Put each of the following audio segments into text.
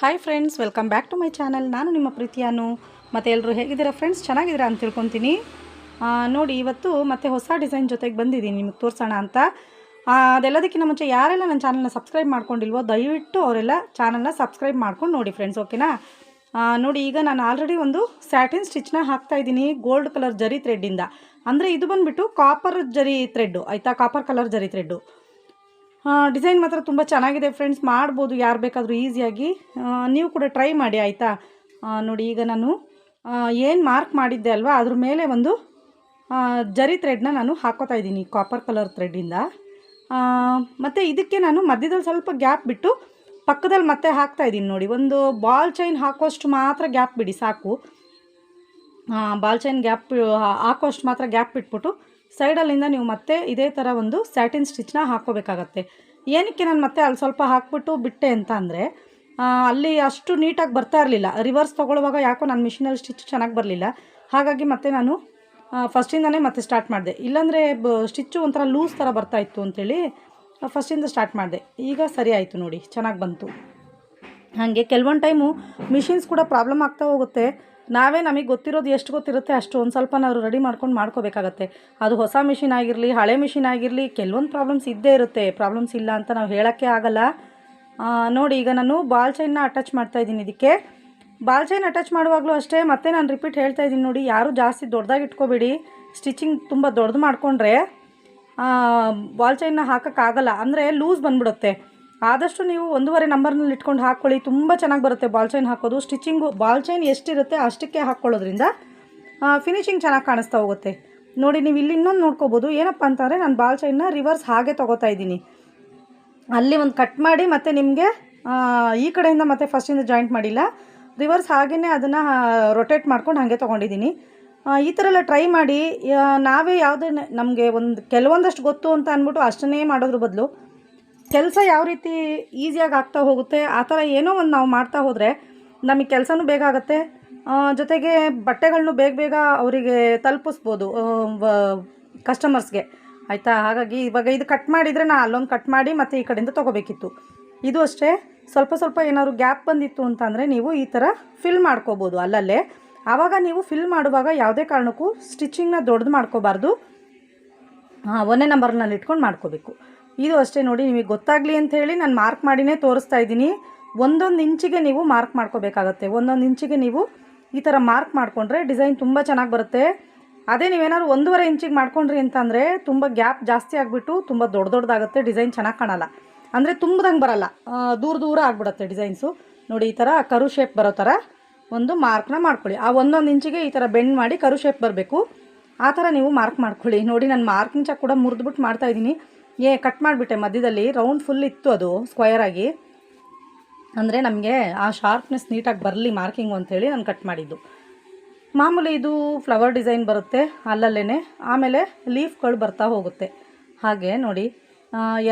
Hi friends welcome back to my channel ನಾನು ನಿಮ್ಮ ಪ್ರೀತಿಯಾನು ಮತ್ತು ಎಲ್ಲರೂ ಹೇಗಿದ್ದೀರಾ ಫ್ರೆಂಡ್ಸ್ ಚೆನ್ನಾಗಿದ್ದೀರಾ ಅಂತ ತಿಳ್ಕೊತೀನಿ. ನೋಡಿ, ಇವತ್ತು ಮತ್ತೆ ಹೊಸ ಡಿಸೈನ್ ಜೊತೆಗೆ ಬಂದಿದ್ದೀನಿ. ನಿಮಗೆ ತೋರಿಸೋಣ ಅಂತ. ಅದೆಲ್ಲದಕ್ಕಿಂತ ಮುಂಚೆ ಯಾರೆಲ್ಲ ನನ್ನ ಚಾನಲ್ನ ಸಬ್ಸ್ಕ್ರೈಬ್ ಮಾಡ್ಕೊಂಡಿಲ್ವೋ, ದಯವಿಟ್ಟು ಅವರೆಲ್ಲ ಚಾನಲ್ನ ಸಬ್ಸ್ಕ್ರೈಬ್ ಮಾಡ್ಕೊಂಡು ನೋಡಿ ಫ್ರೆಂಡ್ಸ್ ಓಕೆನಾ ನೋಡಿ, ಈಗ ನಾನು ಆಲ್ರೆಡಿ ಒಂದು ಸ್ಯಾಟಿನ್ ಸ್ಟಿಚ್ನ ಹಾಕ್ತಾ ಇದ್ದೀನಿ ಗೋಲ್ಡ್ ಕಲರ್ ಜರಿ ಥ್ರೆಡ್ಡಿಂದ ಅಂದರೆ ಇದು ಬಂದುಬಿಟ್ಟು ಕಾಪರ್ ಜರಿ ಥ್ರೆಡ್ಡು ಆಯಿತಾ? Copper colour zari thread design ಮಾತ್ರ ತುಂಬ ಚೆನ್ನಾಗಿದೆ ಫ್ರೆಂಡ್ಸ್. ಮಾಡ್ಬೋದು, ಯಾರು ಬೇಕಾದರೂ ಈಸಿಯಾಗಿ ನೀವು ಕೂಡ ಟ್ರೈ ಮಾಡಿ, ಆಯಿತಾ? ನೋಡಿ, ಈಗ ನಾನು ಏನು ಮಾರ್ಕ್ ಮಾಡಿದ್ದೆ ಅಲ್ವಾ? ಅದ್ರ ಮೇಲೆ ಒಂದು ಜರಿ ಥ್ರೆಡ್ನ ನಾನು ಹಾಕೋತಾ ಇದ್ದೀನಿ ಕಾಪರ್ ಕಲರ್ ಥ್ರೆಡ್ಡಿಂದ ಮತ್ತು ಇದಕ್ಕೆ ನಾನು ಮಧ್ಯದಲ್ಲಿ ಸ್ವಲ್ಪ ಗ್ಯಾಪ್ ಬಿಟ್ಟು ಪಕ್ಕದಲ್ಲಿ ಮತ್ತೆ ಹಾಕ್ತಾ ಇದ್ದೀನಿ ನೋಡಿ. ಒಂದು ಬಾಲ್ ಚೈನ್ ಹಾಕೋಷ್ಟು ಮಾತ್ರ ಗ್ಯಾಪ್ ಬಿಡಿ, ಸಾಕು. ಬಾಲ್ ಚೈನ್ ಗ್ಯಾಪ್ ಹಾಕೋಷ್ಟು ಮಾತ್ರ ಗ್ಯಾಪ್ ಬಿಟ್ಬಿಟ್ಟು ಸೈಡಲ್ಲಿಂದ ನೀವು ಮತ್ತೆ ಇದೇ ಥರ ಒಂದು ಸ್ಯಾಟಿನ್ ಸ್ಟಿಚ್ನ ಹಾಕ್ಕೋಬೇಕಾಗತ್ತೆ. ಏನಕ್ಕೆ ನಾನು ಮತ್ತೆ ಅಲ್ಲಿ ಸ್ವಲ್ಪ ಹಾಕ್ಬಿಟ್ಟು ಬಿಟ್ಟೆ ಅಂತ ಅಂದರೆ ಅಲ್ಲಿ ಅಷ್ಟು ನೀಟಾಗಿ ಬರ್ತಾ ಇರಲಿಲ್ಲ. ರಿವರ್ಸ್ ತೊಗೊಳ್ಳುವಾಗ ಯಾಕೋ ನನ್ನ ಮಿಷಿನಲ್ಲಿ ಸ್ಟಿಚ್ ಚೆನ್ನಾಗಿ ಬರಲಿಲ್ಲ. ಹಾಗಾಗಿ ಮತ್ತೆ ನಾನು ಫಸ್ಟಿಂದನೇ ಮತ್ತೆ ಸ್ಟಾರ್ಟ್ ಮಾಡಿದೆ. ಇಲ್ಲಾಂದರೆ ಬ ಸ್ಟಿಚ್ಚು ಒಂಥರ ಲೂಸ್ ಥರ ಬರ್ತಾ ಇತ್ತು ಅಂತೇಳಿ ಫಸ್ಟಿಂದ ಸ್ಟಾರ್ಟ್ ಮಾಡಿದೆ. ಈಗ ಸರಿ ಆಯಿತು ನೋಡಿ, ಚೆನ್ನಾಗಿ ಬಂತು. ಹಾಗೆ ಕೆಲವೊಂದು ಟೈಮು ಮಿಷಿನ್ಸ್ ಕೂಡ ಪ್ರಾಬ್ಲಮ್ ಆಗ್ತಾ ಹೋಗುತ್ತೆ. ನಾವೇ ನಮಗೆ ಗೊತ್ತಿರೋದು ಎಷ್ಟು ಗೊತ್ತಿರುತ್ತೆ ಅಷ್ಟು ಒಂದು ಸ್ವಲ್ಪ ನಾವು ರೆಡಿ ಮಾಡ್ಕೊಂಡು ಮಾಡ್ಕೋಬೇಕಾಗತ್ತೆ. ಅದು ಹೊಸ ಮಿಷಿನ್ ಆಗಿರಲಿ, ಹಳೆ ಮಿಷಿನ್ ಆಗಿರಲಿ, ಕೆಲವೊಂದು ಪ್ರಾಬ್ಲಮ್ಸ್ ಇದ್ದೇ ಇರುತ್ತೆ. ಪ್ರಾಬ್ಲಮ್ಸ್ ಇಲ್ಲ ಅಂತ ನಾವು ಹೇಳೋಕ್ಕೆ ಆಗಲ್ಲ. ನೋಡಿ, ಈಗ ನಾನು ಬಾಲ್ ಚೈನ್ನ ಅಟ್ಯಾಚ್ ಮಾಡ್ತಾ ಇದ್ದೀನಿ ಇದಕ್ಕೆ. ಬಾಲ್ ಚೈನ್ ಅಟ್ಯಾಚ್ ಮಾಡುವಾಗಲೂ ಅಷ್ಟೇ, ಮತ್ತೆ ನಾನು ರಿಪೀಟ್ ಹೇಳ್ತಾ ಇದ್ದೀನಿ ನೋಡಿ, ಯಾರು ಜಾಸ್ತಿ ದೊಡ್ಡದಾಗಿ ಇಟ್ಕೋಬೇಡಿ. ಸ್ಟಿಚಿಂಗ್ ತುಂಬ ದೊಡ್ಡದು ಮಾಡಿಕೊಂಡ್ರೆ ಬಾಲ್ ಚೈನ್ನ ಹಾಕೋಕ್ಕಾಗಲ್ಲ ಅಂದರೆ ಲೂಸ್ ಬಂದ್ಬಿಡುತ್ತೆ. ಆದಷ್ಟು ನೀವು ಒಂದೂವರೆ ನಂಬರ್ನಲ್ಲಿ ಇಟ್ಕೊಂಡು ಹಾಕ್ಕೊಳ್ಳಿ ತುಂಬ ಚೆನ್ನಾಗಿ ಬರುತ್ತೆ ಬಾಲ್ ಚೈನ್ ಹಾಕೋದು. ಸ್ಟಿಚಿಂಗು ಬಾಲ್ ಚೈನ್ ಎಷ್ಟಿರುತ್ತೆ ಅಷ್ಟಕ್ಕೆ ಹಾಕ್ಕೊಳ್ಳೋದ್ರಿಂದ ಫಿನಿಶಿಂಗ್ ಚೆನ್ನಾಗಿ ಕಾಣಿಸ್ತಾ ಹೋಗುತ್ತೆ. ನೋಡಿ, ನೀವು ಇಲ್ಲಿ ಇನ್ನೊಂದು ನೋಡ್ಕೋಬೋದು. ಏನಪ್ಪ ಅಂತಂದರೆ, ನಾನು ಬಾಲ್ ಚೈನ್ನ ರಿವರ್ಸ್ ಹಾಗೆ ತೊಗೋತಾ ಇದ್ದೀನಿ. ಅಲ್ಲಿ ಒಂದು ಕಟ್ ಮಾಡಿ ಮತ್ತು ನಿಮಗೆ ಈ ಕಡೆಯಿಂದ ಮತ್ತೆ ಫಸ್ಟಿಂದ ಜಾಯಿಂಟ್ ಮಾಡಿಲ್ಲ. ರಿವರ್ಸ್ ಹಾಗೆಯೇ ಅದನ್ನು ರೊಟೇಟ್ ಮಾಡ್ಕೊಂಡು ಹಾಗೆ ತೊಗೊಂಡಿದ್ದೀನಿ. ಈ ಥರ ಎಲ್ಲ ಟ್ರೈ ಮಾಡಿ ನಾವೇ ಯಾವುದೇ ನಮಗೆ ಒಂದು, ಕೆಲವೊಂದಷ್ಟು ಗೊತ್ತು ಅಂತ ಅಂದ್ಬಿಟ್ಟು ಅಷ್ಟನ್ನೇ ಮಾಡೋದ್ರ ಬದಲು ಕೆಲಸ ಯಾವ ರೀತಿ ಈಸಿಯಾಗಿ ಆಗ್ತಾ ಹೋಗುತ್ತೆ, ಆ ಥರ ಏನೋ ಒಂದು ನಾವು ಮಾಡ್ತಾ ಹೋದರೆ ನಮಗೆ ಕೆಲಸನೂ ಬೇಗ ಆಗುತ್ತೆ. ಜೊತೆಗೆ ಬಟ್ಟೆಗಳನ್ನೂ ಬೇಗ ಬೇಗ ಅವರಿಗೆ ತಲುಪಿಸ್ಬೋದು ಕಸ್ಟಮರ್ಸ್ಗೆ ಆಯಿತಾ? ಹಾಗಾಗಿ ಇವಾಗ ಇದು ಕಟ್ ಮಾಡಿದರೆ ನಾನು ಅಲ್ಲೊಂದು ಕಟ್ ಮಾಡಿ ಮತ್ತು ಈ ಕಡೆಯಿಂದ ತೊಗೋಬೇಕಿತ್ತು. ಇದು ಅಷ್ಟೇ. ಸ್ವಲ್ಪ ಸ್ವಲ್ಪ ಏನಾದ್ರು ಗ್ಯಾಪ್ ಬಂದಿತ್ತು ಅಂತಂದರೆ ನೀವು ಈ ಥರ ಫಿಲ್ ಮಾಡ್ಕೋಬೋದು ಅಲ್ಲಲ್ಲೇ. ಆವಾಗ ನೀವು ಫಿಲ್ ಮಾಡುವಾಗ ಯಾವುದೇ ಕಾರಣಕ್ಕೂ ಸ್ಟಿಚಿಂಗ್ನ ದೊಡ್ಡದು ಮಾಡ್ಕೋಬಾರ್ದು. ಒಂದೇ ನಂಬರ್ನಲ್ಲಿ ಇಟ್ಕೊಂಡು ಮಾಡ್ಕೋಬೇಕು. ಇದು ಅಷ್ಟೇ ನೋಡಿ, ನಿಮಗೆ ಗೊತ್ತಾಗಲಿ ಅಂತ ಹೇಳಿ ನಾನು ಮಾರ್ಕ್ ಮಾಡಿನೇ ತೋರಿಸ್ತಾ ಇದ್ದೀನಿ. ಒಂದೊಂದು ಇಂಚಿಗೆ ನೀವು ಮಾರ್ಕ್ ಮಾಡ್ಕೋಬೇಕಾಗತ್ತೆ. ಒಂದೊಂದು ಇಂಚಿಗೆ ನೀವು ಈ ಥರ ಮಾರ್ಕ್ ಮಾಡಿಕೊಂಡ್ರೆ ಡಿಸೈನ್ ತುಂಬ ಚೆನ್ನಾಗಿ ಬರುತ್ತೆ. ಅದೇ ನೀವೇನಾದ್ರು ಒಂದೂವರೆ ಇಂಚಿಗೆ ಮಾಡ್ಕೊಂಡ್ರಿ ಅಂತಂದರೆ ತುಂಬ ಗ್ಯಾಪ್ ಜಾಸ್ತಿ ಆಗಿಬಿಟ್ಟು ತುಂಬ ದೊಡ್ಡ ದೊಡ್ಡದಾಗುತ್ತೆ, ಡಿಸೈನ್ ಚೆನ್ನಾಗಿ ಕಾಣಲ್ಲ. ಅಂದರೆ ತುಂಬದಂಗೆ ಬರಲ್ಲ. ದೂರ ದೂರ ಆಗಿಬಿಡುತ್ತೆ ಡಿಸೈನ್ಸು. ನೋಡಿ, ಈ ಥರ ಕರು ಶೇಪ್ ಬರೋ ಥರ ಒಂದು ಮಾರ್ಕ್ನ ಮಾಡ್ಕೊಳ್ಳಿ. ಆ ಒಂದೊಂದು ಇಂಚಿಗೆ ಈ ಥರ ಬೆಂಡ್ ಮಾಡಿ ಕರು ಶೇಪ್ ಬರಬೇಕು. ಆ ಥರ ನೀವು ಮಾರ್ಕ್ ಮಾಡ್ಕೊಳ್ಳಿ. ನೋಡಿ, ನಾನು ಮಾರ್ಕಿಂಗ್ ಚಾಕ್ ಕೂಡ ಮುರಿದ್ಬಿಟ್ಟು ಮಾಡ್ತಾಯಿದ್ದೀನಿ ಏ ಕಟ್ ಮಾಡಿಬಿಟ್ಟೆ. ಮಧ್ಯದಲ್ಲಿ ರೌಂಡ್ ಫುಲ್ ಇತ್ತು ಅದು ಸ್ಕ್ವಯರ್ ಆಗಿ. ಅಂದರೆ ನಮಗೆ ಆ ಶಾರ್ಪ್ನೆಸ್ ನೀಟಾಗಿ ಬರಲಿ ಮಾರ್ಕಿಂಗು ಅಂಥೇಳಿ ನಾನು ಕಟ್ ಮಾಡಿದ್ದು. ಮಾಮೂಲಿ ಇದು ಫ್ಲವರ್ ಡಿಸೈನ್ ಬರುತ್ತೆ ಅಲ್ಲಲ್ಲೇ ಆಮೇಲೆ ಲೀಫ್ಗಳು ಬರ್ತಾ ಹೋಗುತ್ತೆ. ಹಾಗೆ ನೋಡಿ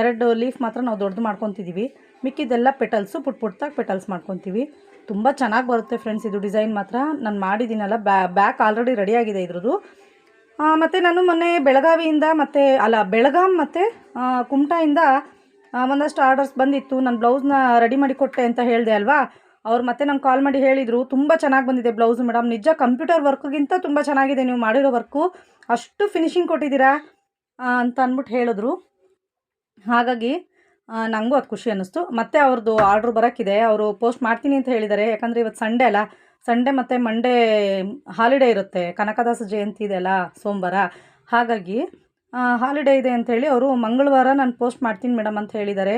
ಎರಡು ಲೀಫ್ ಮಾತ್ರ ನಾವು ದೊಡ್ಡದು ಮಾಡ್ಕೊತಿದ್ದೀವಿ ಮಿಕ್ಕಿದ್ದೆಲ್ಲ ಪೆಟಲ್ಸು ಪುಟ್ ಪುಟ್ಟಾಗಿ ಪೆಟಲ್ಸ್ ಮಾಡ್ಕೊತೀವಿ. ತುಂಬ ಚೆನ್ನಾಗಿ ಬರುತ್ತೆ ಫ್ರೆಂಡ್ಸ್ ಇದು ಡಿಸೈನ್ ಮಾತ್ರ. ನಾನು ಮಾಡಿದ್ದೀನಲ್ಲ, ಬ್ಯಾ ಬ್ಯಾಕ್ ಆಲ್ರೆಡಿ ರೆಡಿಯಾಗಿದೆ ಇದ್ರದ್ದು. ಮತ್ತು ನಾನು ಮೊನ್ನೆ ಬೆಳಗಾವಿಯಿಂದ ಮತ್ತು, ಅಲ್ಲ, ಬೆಳಗಾಂ ಮತ್ತು ಕುಮಟಾಯಿಂದ ಒಂದಷ್ಟು ಆರ್ಡರ್ಸ್ ಬಂದಿತ್ತು. ನಾನು ಬ್ಲೌಸ್ನ ರೆಡಿ ಮಾಡಿ ಕೊಟ್ಟೆ ಅಂತ ಹೇಳಿದೆ ಅಲ್ವಾ? ಅವ್ರು ಮತ್ತೆ ನಂಗೆ ಕಾಲ್ ಮಾಡಿ ಹೇಳಿದರು, ತುಂಬ ಚೆನ್ನಾಗಿ ಬಂದಿದೆ ಬ್ಲೌಸು ಮೇಡಮ್ ನಿಜ ಕಂಪ್ಯೂಟರ್ ವರ್ಕ್ಗಿಂತ ತುಂಬ ಚೆನ್ನಾಗಿದೆ ನೀವು ಮಾಡಿರೋ ವರ್ಕು ಅಷ್ಟು ಫಿನಿಶಿಂಗ್ ಕೊಟ್ಟಿದ್ದೀರಾ ಅಂತ ಅಂದ್ಬಿಟ್ಟು ಹೇಳಿದ್ರು. ಹಾಗಾಗಿ ನನಗೂ ಅದು ಖುಷಿ ಅನ್ನಿಸ್ತು. ಮತ್ತೆ ಅವ್ರದ್ದು ಆರ್ಡ್ರ್ ಬರೋಕ್ಕಿದೆ. ಅವರು ಪೋಸ್ಟ್ ಮಾಡ್ತೀನಿ ಅಂತ ಹೇಳಿದ್ದಾರೆ ಯಾಕಂದರೆ ಇವತ್ತು ಸಂಡೇ ಅಲ್ಲ. ಸಂಡೇ ಮತ್ತು ಮಂಡೇ ಹಾಲಿಡೇ ಇರುತ್ತೆ. ಕನಕದಾಸ ಜಯಂತಿ ಇದೆ ಅಲ್ಲ ಸೋಮವಾರ. ಹಾಗಾಗಿ ಹಾಲಿಡೇ ಇದೆ ಅಂಥೇಳಿ ಅವರು ಮಂಗಳವಾರ ನಾನು ಪೋಸ್ಟ್ ಮಾಡ್ತೀನಿ ಮೇಡಮ್ ಅಂತ ಹೇಳಿದ್ದಾರೆ.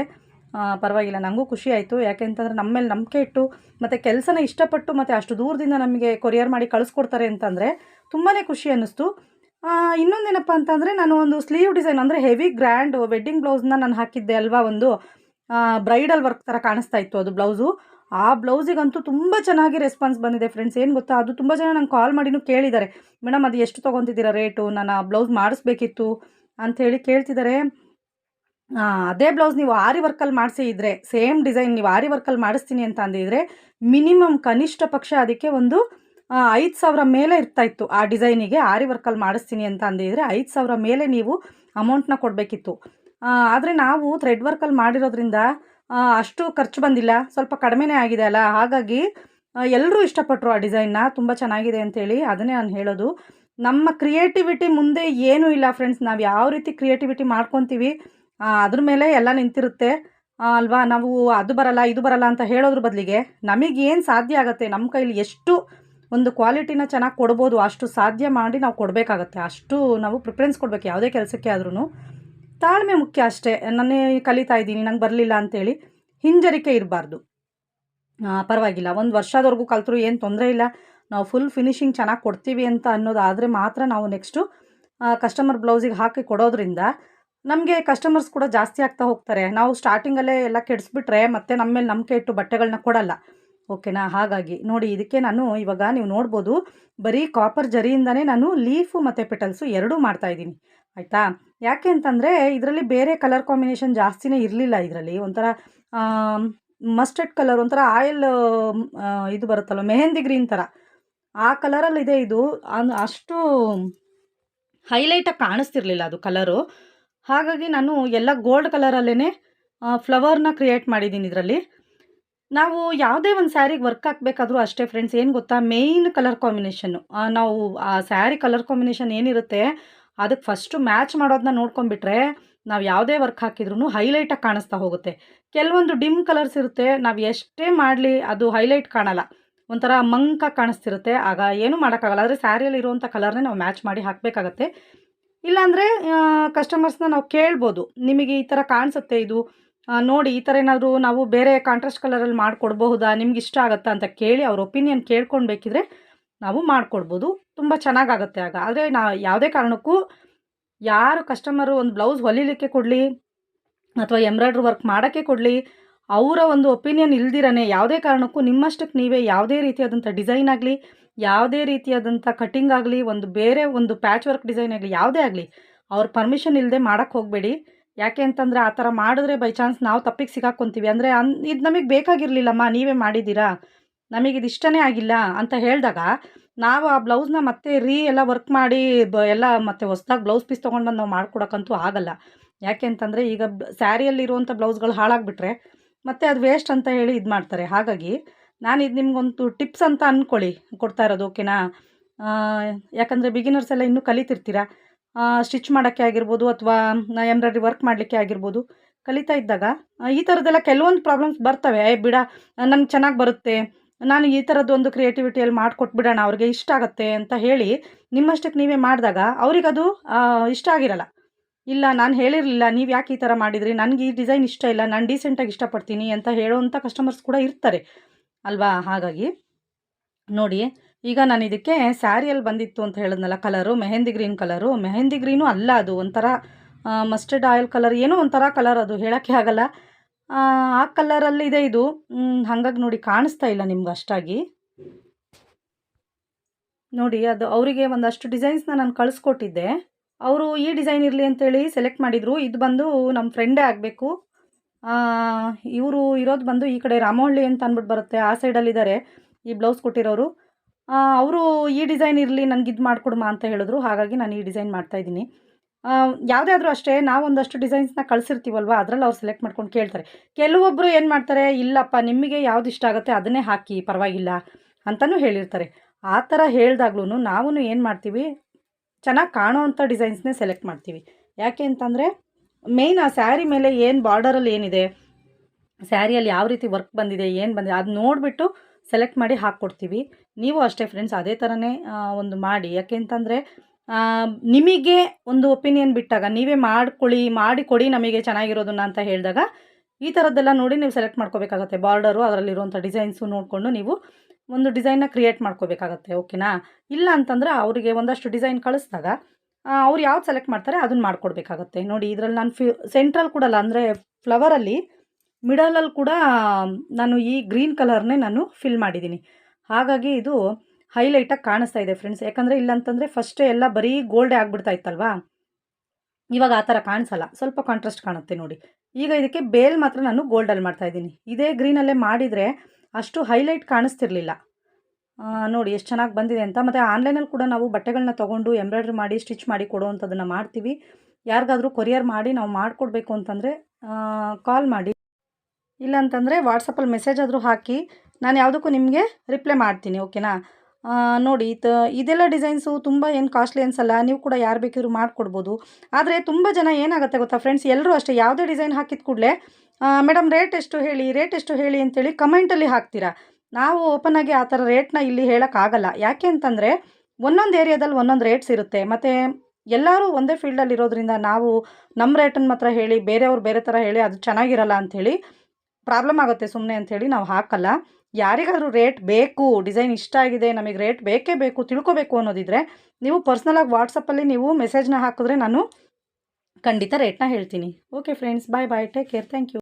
ಪರವಾಗಿಲ್ಲ ನನಗೂ ಖುಷಿ ಆಯಿತು. ಯಾಕೆ ಅಂತಂದರೆ ನಮ್ಮ ಮೇಲೆ ನಂಬಿಕೆ ಇಟ್ಟು ಮತ್ತು ಕೆಲಸನ ಇಷ್ಟಪಟ್ಟು ಮತ್ತು ಅಷ್ಟು ದೂರದಿಂದ ನಮಗೆ ಕೊರಿಯರ್ ಮಾಡಿ ಕಳಿಸ್ಕೊಡ್ತಾರೆ ಅಂತಂದರೆ ತುಂಬಾ ಖುಷಿ ಅನ್ನಿಸ್ತು. ಇನ್ನೊಂದೇನಪ್ಪ ಅಂತಂದರೆ ನಾನು ಒಂದು ಸ್ಲೀವ್ ಡಿಸೈನ್ ಅಂದರೆ ಹೆವಿ ಗ್ರ್ಯಾಂಡ್ ವೆಡ್ಡಿಂಗ್ ಬ್ಲೌಸ್ನ ನಾನು ಹಾಕಿದ್ದೆ ಅಲ್ವಾ ಒಂದು ಬ್ರೈಡಲ್ ವರ್ಕ್ ಥರ ಕಾಣಿಸ್ತಾ ಇತ್ತು ಅದು ಬ್ಲೌಸು ಆ ಬ್ಲೌಸಿಗಂತೂ ತುಂಬ ಚೆನ್ನಾಗಿ ರೆಸ್ಪಾನ್ಸ್ ಬಂದಿದೆ ಫ್ರೆಂಡ್ಸ್ ಏನು ಗೊತ್ತಾ? ಅದು ತುಂಬ ಜನ ನಂಗೆ ಕಾಲ್ ಮಾಡಿನೂ ಕೇಳಿದ್ದಾರೆ. ಮೇಡಮ್ ಅದು ಎಷ್ಟು ತೊಗೊತಿದ್ದೀರಾ ರೇಟು ನಾನು ಆ ಬ್ಲೌಸ್ ಮಾಡಿಸ್ಬೇಕಿತ್ತು ಅಂಥೇಳಿ ಕೇಳ್ತಿದ್ದಾರೆ. ಅದೇ ಬ್ಲೌಸ್ ನೀವು ಆರಿ ವರ್ಕಲ್ಲಿ ಮಾಡಿಸಿ ಇದ್ದರೆ ಸೇಮ್ ಡಿಸೈನ್ ನೀವು ಆರಿ ವರ್ಕಲ್ಲಿ ಮಾಡಿಸ್ತೀನಿ ಅಂತ ಅಂದಿದ್ರೆ ಮಿನಿಮಮ್ ಕನಿಷ್ಠ ಪಕ್ಷ ಅದಕ್ಕೆ ಒಂದು ಐದು ಸಾವಿರ ಮೇಲೆ ಇರ್ತಾ ಇತ್ತು ಆ ಡಿಸೈನಿಗೆ ಆರಿ ವರ್ಕಲ್ಲಿ ಮಾಡಿಸ್ತೀನಿ ಅಂತ ಅಂದಿದ್ರೆ, ಐದು ಸಾವಿರ ಮೇಲೆ ನೀವು ಅಮೌಂಟ್ನ ಕೊಡಬೇಕಿತ್ತು. ಆದರೆ ನಾವು ಥ್ರೆಡ್ ವರ್ಕಲ್ಲಿ ಮಾಡಿರೋದ್ರಿಂದ ಅಷ್ಟು ಖರ್ಚು ಬಂದಿಲ್ಲ. ಸ್ವಲ್ಪ ಕಡಿಮೆನೇ ಆಗಿದೆ ಅಲ್ಲ. ಹಾಗಾಗಿ ಎಲ್ಲರೂ ಇಷ್ಟಪಟ್ಟರು ಆ ಡಿಸೈನ್ನ. ತುಂಬ ಚೆನ್ನಾಗಿದೆ ಅಂತೇಳಿ ಅದನ್ನೇ ನಾನು ಹೇಳೋದು. ನಮ್ಮ ಕ್ರಿಯೇಟಿವಿಟಿ ಮುಂದೆ ಏನೂ ಇಲ್ಲ ಫ್ರೆಂಡ್ಸ್. ನಾವು ಯಾವ ರೀತಿ ಕ್ರಿಯೇಟಿವಿಟಿ ಮಾಡ್ಕೊತೀವಿ ಅದ್ರ ಮೇಲೆ ಎಲ್ಲ ನಿಂತಿರುತ್ತೆ. ಅಲ್ವಾ? ನಾವು ಅದು ಬರಲ್ಲ, ಇದು ಬರಲ್ಲ ಅಂತ ಹೇಳೋದ್ರ ಬದಲಿಗೆ ನಮಗೇನು ಸಾಧ್ಯ ಆಗುತ್ತೆ? ನಮ್ಮ ಕೈಲಿ ಎಷ್ಟು ಒಂದು ಕ್ವಾಲಿಟಿನ ಚೆನ್ನಾಗಿ ಕೊಡ್ಬೋದು, ಅಷ್ಟು ಸಾಧ್ಯ ಮಾಡಿ ನಾವು ಕೊಡಬೇಕಾಗತ್ತೆ. ಅಷ್ಟು ನಾವು ಪ್ರಿಫರೆನ್ಸ್ ಕೊಡಬೇಕು ಯಾವುದೇ ಕೆಲಸಕ್ಕೆ ಆದ್ರೂ ತಾಳ್ಮೆ ಮುಖ್ಯ ಅಷ್ಟೇ. ನಾನೇ ಕಲಿತಾ ಇದ್ದೀನಿ, ನಂಗೆ ಬರಲಿಲ್ಲ ಅಂತೇಳಿ ಹಿಂಜರಿಕೆ ಇರಬಾರ್ದು. ಪರವಾಗಿಲ್ಲ. ಒಂದು ವರ್ಷದವರೆಗೂ ಕಲ್ತರೂ ಏನು ತೊಂದರೆ ಇಲ್ಲ. ನಾವು ಫುಲ್ ಫಿನಿಶಿಂಗ್ ಚೆನ್ನಾಗಿ ಕೊಡ್ತೀವಿ ಅಂತ ಅನ್ನೋದಾದರೆ ಮಾತ್ರ ನಾವು ನೆಕ್ಸ್ಟು ಕಸ್ಟಮರ್ ಬ್ಲೌಸಿಗೆ ಹಾಕಿ ಕೊಡೋದ್ರಿಂದ ನಮಗೆ ಕಸ್ಟಮರ್ಸ್ ಕೂಡ ಜಾಸ್ತಿ ಆಗ್ತಾ ಹೋಗ್ತಾರೆ. ನಾವು ಸ್ಟಾರ್ಟಿಂಗಲ್ಲೇ ಎಲ್ಲ ಕೆಡಿಸ್ಬಿಟ್ರೆ ಮತ್ತೆ ನಮ್ಮ ಮೇಲೆ ನಂಬಿಕೆ ಇಟ್ಟು ಬಟ್ಟೆಗಳನ್ನ ಕೊಡಲ್ಲ. ಓಕೆನಾ ಹಾಗಾಗಿ ನೋಡಿ, ಇದಕ್ಕೆ ನಾನು ಇವಾಗ ನೀವು ನೋಡ್ಬೋದು, ಬರೀ ಕಾಪರ್ ಜರಿಯಿಂದನೇ ನಾನು ಲೀಫು ಮತ್ತು ಪೆಟಲ್ಸು ಎರಡೂ ಮಾಡ್ತಾ ಇದ್ದೀನಿ. ಆಯಿತಾ? ಯಾಕೆ ಅಂತಂದರೆ ಇದರಲ್ಲಿ ಬೇರೆ ಕಲರ್ ಕಾಂಬಿನೇಷನ್ ಜಾಸ್ತಿನೇ ಇರಲಿಲ್ಲ ಇದರಲ್ಲಿ. ಒಂಥರ ಮಸ್ಟರ್ಡ್ ಕಲರ್ ಒಂಥರ ಆಯಿಲ್ ಇದು ಬರುತ್ತಲ್ಲ ಮೆಹಂದಿ ಗ್ರೀನ್ ಥರ ಆ ಕಲರಲ್ಲಿದೆ ಇದು ಅನ್- ಅಷ್ಟು ಹೈಲೈಟಾಗಿ ಕಾಣಿಸ್ತಿರ್ಲಿಲ್ಲ ಅದು ಕಲರು ಹಾಗಾಗಿ ನಾನು ಎಲ್ಲ ಗೋಲ್ಡ್ ಕಲರಲ್ಲೇ ಫ್ಲವರ್ನ ಕ್ರಿಯೇಟ್ ಮಾಡಿದ್ದೀನಿ ಇದರಲ್ಲಿ. ನಾವು ಯಾವುದೇ ಒಂದು ಸ್ಯಾರಿಗೆ ವರ್ಕ್ ಹಾಕಬೇಕಾದ್ರೂ ಅಷ್ಟೇ ಫ್ರೆಂಡ್ಸ್ ಏನು ಗೊತ್ತಾ? ಮೇಯ್ನ್ ಕಲರ್ ಕಾಂಬಿನೇಷನ್ನು ನಾವು, ಆ ಸ್ಯಾರಿ ಕಲರ್ ಕಾಂಬಿನೇಷನ್ ಏನಿರುತ್ತೆ? ಅದಕ್ಕೆ ಫಸ್ಟು ಮ್ಯಾಚ್ ಮಾಡೋದನ್ನ ನೋಡ್ಕೊಂಡ್ಬಿಟ್ರೆ ನಾವು ಯಾವುದೇ ವರ್ಕ್ ಹಾಕಿದ್ರೂ ಹೈಲೈಟಾಗಿ ಕಾಣಿಸ್ತಾ ಹೋಗುತ್ತೆ. ಕೆಲವೊಂದು ಡಿಮ್ ಕಲರ್ಸ್ ಇರುತ್ತೆ, ನಾವು ಎಷ್ಟೇ ಮಾಡಲಿ ಅದು ಹೈಲೈಟ್ ಕಾಣಲ್ಲ. ಒಂಥರ ಮಂಕ ಕಾಣಿಸ್ತಿರುತ್ತೆ, ಆಗ ಏನೂ ಮಾಡೋಕ್ಕಾಗಲ್ಲ. ಆದರೆ ಸ್ಯಾರಿಯಲ್ಲಿ ಇರುವಂಥ ಕಲರ್ನೇ ನಾವು ಮ್ಯಾಚ್ ಮಾಡಿ ಹಾಕಬೇಕಾಗತ್ತೆ. ಇಲ್ಲಾಂದರೆ ಕಸ್ಟಮರ್ಸ್ನ ನಾವು ಕೇಳ್ಬೋದು. ನಿಮಗೆ ಈ ಥರ ಕಾಣಿಸುತ್ತೆ ಇದು? ನೋಡಿ, ಈ ಥರ ಏನಾದರೂ ನಾವು ಬೇರೆ ಕಾಂಟ್ರಾಸ್ಟ್ ಕಲರಲ್ಲಿ ಮಾಡಿಕೊಡ್ಬಹುದಾ? ನಿಮ್ಗೆ ಇಷ್ಟ ಆಗುತ್ತಾ ಅಂತ ಕೇಳಿ ಅವ್ರ ಒಪಿನಿಯನ್ ಕೇಳ್ಕೊಂಡು ಬೇಕಿದ್ರೆ ನಾವು ಮಾಡಿಕೊಡ್ಬೋದು. ತುಂಬ ಚೆನ್ನಾಗಾಗುತ್ತೆ ಆಗ. ಆದರೆ ನಾ ಯಾವುದೇ ಕಾರಣಕ್ಕೂ ಯಾರು ಕಸ್ಟಮರು ಒಂದು ಬ್ಲೌಸ್ ಹೊಲಿಲಿಕ್ಕೆ ಕೊಡಲಿ ಅಥವಾ ಎಂಬ್ರಾಯ್ಡ್ರಿ ವರ್ಕ್ ಮಾಡೋಕ್ಕೆ ಕೊಡಲಿ, ಅವರ ಒಂದು ಒಪಿನಿಯನ್ ಇಲ್ದಿರನೇ ಯಾವುದೇ ಕಾರಣಕ್ಕೂ ನಿಮ್ಮಷ್ಟಕ್ಕೆ ನೀವೇ ಯಾವುದೇ ರೀತಿಯಾದಂಥ ಡಿಸೈನ್ ಆಗಲಿ, ಯಾವುದೇ ರೀತಿಯಾದಂಥ ಕಟಿಂಗ್ ಆಗಲಿ, ಒಂದು ಬೇರೆ ಒಂದು ಪ್ಯಾಚ್ ವರ್ಕ್ ಡಿಸೈನ್ ಆಗಲಿ, ಯಾವುದೇ ಆಗಲಿ ಅವ್ರ ಪರ್ಮಿಷನ್ ಇಲ್ಲದೆ ಮಾಡೋಕ್ಕೆ ಹೋಗಬೇಡಿ. ಯಾಕೆ ಅಂತಂದರೆ ಆ ಥರ ಮಾಡಿದ್ರೆ ಬೈ ಚಾನ್ಸ್ ನಾವು ತಪ್ಪಿಗೆ ಸಿಗಾಕ್ಕೊಂತೀವಿ ಅಂದರೆ ಅನ್ ಇದು ನಮಗೆ ಬೇಕಾಗಿರಲಿಲ್ಲಮ್ಮ, ನೀವೇ ಮಾಡಿದ್ದೀರಾ? ನಮಗಿದು ಇಷ್ಟನೇ ಆಗಿಲ್ಲ ಅಂತ ಹೇಳಿದಾಗ ನಾವು ಆ ಬ್ಲೌಸ್ನ ಮತ್ತೆ ರೀ ಎಲ್ಲ ವರ್ಕ್ ಮಾಡಿ ಬ ಎಲ್ಲ ಮತ್ತೆ ಹೊಸ್ದಾಗಿ ಬ್ಲೌಸ್ ಪೀಸ್ ತೊಗೊಂಡು ಬಂದು ನಾವು ಮಾಡ್ಕೊಡೋಕ್ಕಂತೂ ಆಗಲ್ಲ. ಯಾಕೆ ಅಂತಂದರೆ ಈಗ ಸ್ಯಾರಿಯಲ್ಲಿರುವಂಥ ಬ್ಲೌಸ್ಗಳು ಹಾಳಾಗಿಬಿಟ್ರೆ ಮತ್ತೆ ಅದು ವೇಸ್ಟ್ ಅಂತ ಹೇಳಿ ಇದು ಮಾಡ್ತಾರೆ. ಹಾಗಾಗಿ ನಾನು ಇದು ನಿಮಗೊಂದು ಟಿಪ್ಸ್ ಅಂತ ಅಂದ್ಕೊಳ್ಳಿ ಕೊಡ್ತಾ ಇರೋದು ಓಕೆನಾ ಯಾಕಂದರೆ ಬಿಗಿನರ್ಸ್ ಎಲ್ಲ ಇನ್ನೂ ಕಲಿತಿರ್ತೀರ? ಸ್ಟಿಚ್ ಮಾಡೋಕ್ಕೆ ಆಗಿರ್ಬೋದು ಅಥವಾ ಎಂಬ್ರಾಯ್ಡ್ರಿ ವರ್ಕ್ ಮಾಡಲಿಕ್ಕೆ ಆಗಿರ್ಬೋದು. ಕಲಿತಾ ಇದ್ದಾಗ ಈ ಥರದ್ದೆಲ್ಲ ಕೆಲವೊಂದು ಪ್ರಾಬ್ಲಮ್ಸ್ ಬರ್ತವೆ. ಬಿಡ ನನಗೆ ಚೆನ್ನಾಗಿ ಬರುತ್ತೆ. ನಾನು ಈ ಥರದ್ದು ಒಂದು ಕ್ರಿಯೇಟಿವಿಟಿಯಲ್ಲಿ ಮಾಡಿಕೊಟ್ಬಿಡೋಣ, ಅವ್ರಿಗೆ ಇಷ್ಟ ಆಗುತ್ತೆ ಅಂತ ಹೇಳಿ ನಿಮ್ಮಷ್ಟಕ್ಕೆ ನೀವೇ ಮಾಡಿದಾಗ ಅವ್ರಿಗದು ಇಷ್ಟ ಆಗಿರಲ್ಲ. ಇಲ್ಲ, ನಾನು ಹೇಳಿರಲಿಲ್ಲ, ನೀವು ಯಾಕೆ ಈ ಥರ ಮಾಡಿದ್ರಿ? ನನಗೆ ಈ ಡಿಸೈನ್ ಇಷ್ಟ ಇಲ್ಲ, ನಾನು ಡೀಸೆಂಟಾಗಿ ಇಷ್ಟಪಡ್ತೀನಿ ಅಂತ ಹೇಳೋವಂಥ ಕಸ್ಟಮರ್ಸ್ ಕೂಡ ಇರ್ತಾರೆ. ಅಲ್ವಾ? ಹಾಗಾಗಿ ನೋಡಿ, ಈಗ ನಾನು ಇದಕ್ಕೆ ಸ್ಯಾರಿಯಲ್ಲಿ ಬಂದಿತ್ತು ಅಂತ ಹೇಳಿದ್ನಲ್ಲ colour mehndi green colour mehndi green ಅಲ್ಲ ಅದು ಒಂಥರ ಮಸ್ಟರ್ಡ್ ಆಯಿಲ್ ಕಲರ್ ಏನೋ ಒಂಥರ ಕಲರ್ ಅದು, ಹೇಳೋಕ್ಕೆ ಆಗಲ್ಲ. ಆ, ಕಲ್ಲರಲ್ಲಿ ಕಲರಲ್ಲಿ ಇದೆ ಇದು. ಹಂಗಾಗಿ ನೋಡಿ ಕಾಣಿಸ್ತಾ ಇಲ್ಲ ನಿಮ್ಗೆ ಅಷ್ಟಾಗಿ. ನೋಡಿ ಅದು ಅವರಿಗೆ ಒಂದಷ್ಟು ಡಿಸೈನ್ಸ್ನ ನಾನು ಕಳಿಸ್ಕೊಟ್ಟಿದ್ದೆ. ಅವರು ಈ ಡಿಸೈನ್ ಇರಲಿ ಅಂತೇಳಿ ಸೆಲೆಕ್ಟ್ ಮಾಡಿದರು. ಇದು ಬಂದು ನಮ್ಮ ಫ್ರೆಂಡೇ ಆಗಬೇಕು. ಇವರು ಇರೋದು ಬಂದು ಈ ಕಡೆ ರಾಮಹಳ್ಳಿ ಅಂತ ಅಂದ್ಬಿಟ್ಟು ಬರುತ್ತೆ. ಆ ಸೈಡಲ್ಲಿದ್ದಾರೆ ಈ ಬ್ಲೌಸ್ ಕೊಟ್ಟಿರೋರು. ಅವರು ಈ ಡಿಸೈನ್ ಇರಲಿ ನನಗೆ ಇದು ಅಂತ ಹೇಳಿದ್ರು. ಹಾಗಾಗಿ ನಾನು ಈ ಡಿಸೈನ್ ಮಾಡ್ತಾಯಿದ್ದೀನಿ ಯಾವುದೇ ಆದರೂ ಅಷ್ಟೇ ನಾವು ಒಂದಷ್ಟು ಡಿಸೈನ್ಸ್ನ ಕಳಿಸಿರ್ತೀವಲ್ವ? ಅದರಲ್ಲಿ ಅವ್ರು ಸೆಲೆಕ್ಟ್ ಮಾಡ್ಕೊಂಡು ಕೇಳ್ತಾರೆ. ಕೆಲವೊಬ್ಬರು ಏನು ಮಾಡ್ತಾರೆ, ಇಲ್ಲಪ್ಪ ನಿಮಗೆ ಯಾವ್ದು ಇಷ್ಟ ಆಗುತ್ತೆ ಅದನ್ನೇ ಹಾಕಿ, ಪರವಾಗಿಲ್ಲ ಅಂತಲೂ ಹೇಳಿರ್ತಾರೆ. ಆ ಥರ ಹೇಳಿದಾಗ್ಲೂ ನಾವು ಏನು ಮಾಡ್ತೀವಿ, ಚೆನ್ನಾಗಿ ಕಾಣೋವಂಥ ಡಿಸೈನ್ಸ್ನೇ ಸೆಲೆಕ್ಟ್ ಮಾಡ್ತೀವಿ. ಯಾಕೆ ಅಂತಂದರೆ ಮೇಯ್ನ್ ಆ ಸ್ಯಾರಿ ಮೇಲೆ ಏನು ಬಾರ್ಡರಲ್ಲಿ ಏನಿದೆ ಸ್ಯಾರಿಯಲ್ಲಿ ಯಾವ ರೀತಿ ವರ್ಕ್ ಬಂದಿದೆ, ಏನು ಬಂದಿದೆ, ಅದು ನೋಡಿಬಿಟ್ಟು ಸೆಲೆಕ್ಟ್ ಮಾಡಿ ಹಾಕ್ಕೊಡ್ತೀವಿ. ನೀವು ಅಷ್ಟೇ ಫ್ರೆಂಡ್ಸ್ ಅದೇ ಥರನೇ ಒಂದು ಮಾಡಿ. ಯಾಕೆ ಅಂತಂದರೆ ನಿಮಗೆ ಒಂದು ಒಪಿನಿಯನ್ ಬಿಟ್ಟಾಗ, ನೀವೇ ಮಾಡ್ಕೊಳ್ಳಿ, ಮಾಡಿಕೊಡಿ ನಮಗೆ ಚೆನ್ನಾಗಿರೋದನ್ನ ಅಂತ ಹೇಳಿದಾಗ, ಈ ಥರದ್ದೆಲ್ಲ ನೋಡಿ ನೀವು ಸೆಲೆಕ್ಟ್ ಮಾಡ್ಕೋಬೇಕಾಗತ್ತೆ. ಬಾರ್ಡರು, ಅದರಲ್ಲಿರುವಂಥ ಡಿಸೈನ್ಸು ನೋಡಿಕೊಂಡು ನೀವು ಒಂದು ಡಿಸೈನ್ನ ಕ್ರಿಯೇಟ್ ಮಾಡ್ಕೋಬೇಕಾಗತ್ತೆ, ಓಕೆನಾ? ಇಲ್ಲ ಅಂತಂದರೆ ಅವರಿಗೆ ಒಂದಷ್ಟು ಡಿಸೈನ್ ಕಳಿಸಿದಾಗ ಅವ್ರು ಯಾವ್ದು ಸೆಲೆಕ್ಟ್ ಮಾಡ್ತಾರೆ ಅದನ್ನು ಮಾಡ್ಕೊಡ್ಬೇಕಾಗತ್ತೆ. ನೋಡಿ, ಇದರಲ್ಲಿ ನಾನು ಫ್ಯೂ ಸೆಂಟ್ರಲ್ ಕೂಡ ಅಲ್ಲ ಅಂದರೆ ಫ್ಲವರಲ್ಲಿ, ಮಿಡಲಲ್ಲಿ ಕೂಡ ನಾನು ಈ ಗ್ರೀನ್ ಕಲರ್ನೇ ನಾನು ಫಿಲ್ ಮಾಡಿದ್ದೀನಿ. ಹಾಗಾಗಿ ಇದು ಹೈಲೈಟಾಗಿ ಕಾಣಿಸ್ತಾ ಇದೆ ಫ್ರೆಂಡ್ಸ್ ಯಾಕಂದರೆ ಇಲ್ಲಂತಂದರೆ ಫಸ್ಟ್ ಎಲ್ಲ ಬರೀ ಗೋಲ್ಡೇ ಆಗಿಬಿಡ್ತಾ ಇತ್ತಲ್ವಾ? ಇವಾಗ ಆ ಥರ ಕಾಣಿಸಲ್ಲ. ಸ್ವಲ್ಪ ಕಾಂಟ್ರಾಸ್ಟ್ ಕಾಣುತ್ತೆ ನೋಡಿ. ಈಗ ಇದಕ್ಕೆ ಬೇಲ್ ಮಾತ್ರ ನಾನು ಗೋಲ್ಡಲ್ಲಿ ಮಾಡ್ತಾ ಇದ್ದೀನಿ. ಇದೇ ಗ್ರೀನಲ್ಲೇ ಮಾಡಿದರೆ ಅಷ್ಟು ಹೈಲೈಟ್ ಕಾಣಿಸ್ತಿರ್ಲಿಲ್ಲ. ನೋಡಿ ಎಷ್ಟು ಚೆನ್ನಾಗಿ ಬಂದಿದೆ ಅಂತ. ಮತ್ತು ಆನ್ಲೈನಲ್ಲಿ ಕೂಡ ನಾವು ಬಟ್ಟೆಗಳನ್ನ ತೊಗೊಂಡು ಎಂಬ್ರಾಯ್ಡ್ರಿ ಮಾಡಿ ಸ್ಟಿಚ್ ಮಾಡಿ ಕೊಡುವಂಥದ್ದನ್ನು ಮಾಡ್ತೀವಿ. ಯಾರಿಗಾದರೂ ಕೊರಿಯರ್ ಮಾಡಿ ನಾವು ಮಾಡಿಕೊಡ್ಬೇಕು ಅಂತಂದರೆ ಕಾಲ್ ಮಾಡಿ. ಇಲ್ಲಾಂತಂದರೆ ವಾಟ್ಸಪ್ಪಲ್ಲಿ ಮೆಸೇಜ್ ಆದರೂ ಹಾಕಿ ನಾನು ಯಾವುದಕ್ಕೂ ನಿಮಗೆ ರಿಪ್ಲೈ ಮಾಡ್ತೀನಿ ಓಕೆನಾ ನೋಡಿ, ತ, ಇದೆಲ್ಲ ಡಿಸೈನ್ಸು ತುಂಬ ಏನು ಕಾಸ್ಟ್ಲಿ ಅನ್ಸಲ್ಲ, ನೀವು ಕೂಡ ಯಾರು ಬೇಕಿದ್ರು ಮಾಡಿಕೊಡ್ಬೋದು. ಆದರೆ ತುಂಬ ಜನ ಏನಾಗುತ್ತೆ ಗೊತ್ತಾ ಫ್ರೆಂಡ್ಸ್ ಎಲ್ಲರೂ ಅಷ್ಟೇ, ಯಾವುದೇ ಡಿಸೈನ್ ಹಾಕಿದ ಕೂಡಲೇ ಮೇಡಮ್ ರೇಟ್ ಎಷ್ಟು ಹೇಳಿ ರೇಟ್ ಎಷ್ಟು ಹೇಳಿ ಅಂತೇಳಿ ಕಮೆಂಟಲ್ಲಿ ಹಾಕ್ತೀರಾ. ನಾವು ಓಪನ್ ಆಗಿ ಆ ಥರ ರೇಟ್ನ ಇಲ್ಲಿ ಹೇಳೋಕ್ಕಾಗಲ್ಲ. ಯಾಕೆ ಅಂತಂದರೆ, ಒಂದೊಂದು ಏರಿಯಾದಲ್ಲಿ ಒಂದೊಂದು ರೇಟ್ಸ್ ಇರುತ್ತೆ. ಮತ್ತು ಎಲ್ಲರೂ ಒಂದೇ ಫೀಲ್ಡಲ್ಲಿ ಇರೋದ್ರಿಂದ ನಾವು ನಮ್ಮ ರೇಟನ್ನು ಮಾತ್ರ ಹೇಳಿ, ಬೇರೆಯವ್ರು ಬೇರೆ ಥರ ಹೇಳಿ ಅದು ಚೆನ್ನಾಗಿರಲ್ಲ ಅಂಥೇಳಿ ಪ್ರಾಬ್ಲಮ್ ಆಗುತ್ತೆ ಸುಮ್ಮನೆ ಅಂಥೇಳಿ ನಾವು ಹಾಕಲ್ಲ. ಯಾರಿಗಾದರೂ ರೇಟ್ ಬೇಕು ಡಿಸೈನ್ ಇಷ್ಟ ಆಗಿದೆ, ನಮಗೆ ರೇಟ್ ಬೇಕೇ ಬೇಕು, ತಿಳ್ಕೊಬೇಕು ಅನ್ನೋದಿದ್ರೆ ನೀವು ಪರ್ಸ್ನಲಾಗಿ ವಾಟ್ಸಪ್ಪಲ್ಲಿ ನೀವು ಮೆಸೇಜ್ನ ಹಾಕಿದ್ರೆ ನಾನು ಖಂಡಿತ ರೇಟ್ನ ಹೇಳ್ತೀನಿ. Okay friends bye bye take care thank you